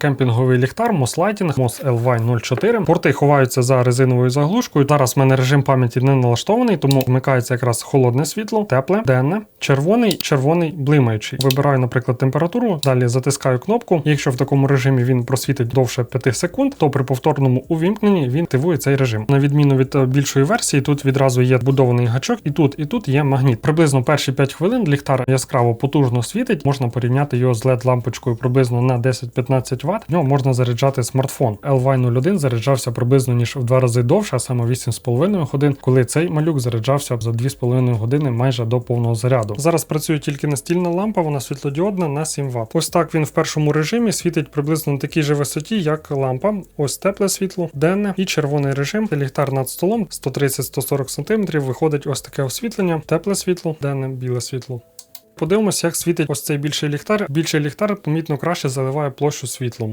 Кемпінговий ліхтар MOS Lighting MOS LY04. Порти ховаються за резиновою заглушкою. Зараз в мене режим пам'яті не налаштований, тому вмикається якраз холодне світло, тепле, денне, червоний, червоний, блимаючий. Вибираю, наприклад, температуру, далі затискаю кнопку. Якщо в такому режимі він просвітить довше 5 секунд, то при повторному увімкненні він активує цей режим. На відміну від е, більшої версії, тут відразу є будований гачок, і тут, і тут є магніт. Приблизно перші 5 хвилин ліхтар яскраво потужно світить. Можна порівняти його з led лампочкою приблизно на 10-15 Вт. В нього можна заряджати смартфон. LY01 заряджався приблизно ніж в два рази довше, а саме 8,5 годин, коли цей малюк заряджався за 2,5 години майже до повного заряду. Зараз працює тільки настільна лампа, вона світлодіодна на 7 Вт. Ось так він в першому режимі світить приблизно на такій же висоті, як лампа. Ось тепле світло, денне і червоний режим. Ліхтар над столом 130-140 см. Виходить ось таке освітлення, тепле світло, денне біле світло. Подивимося, як світить ось цей більший ліхтар. Більший ліхтар помітно краще заливає площу світлом.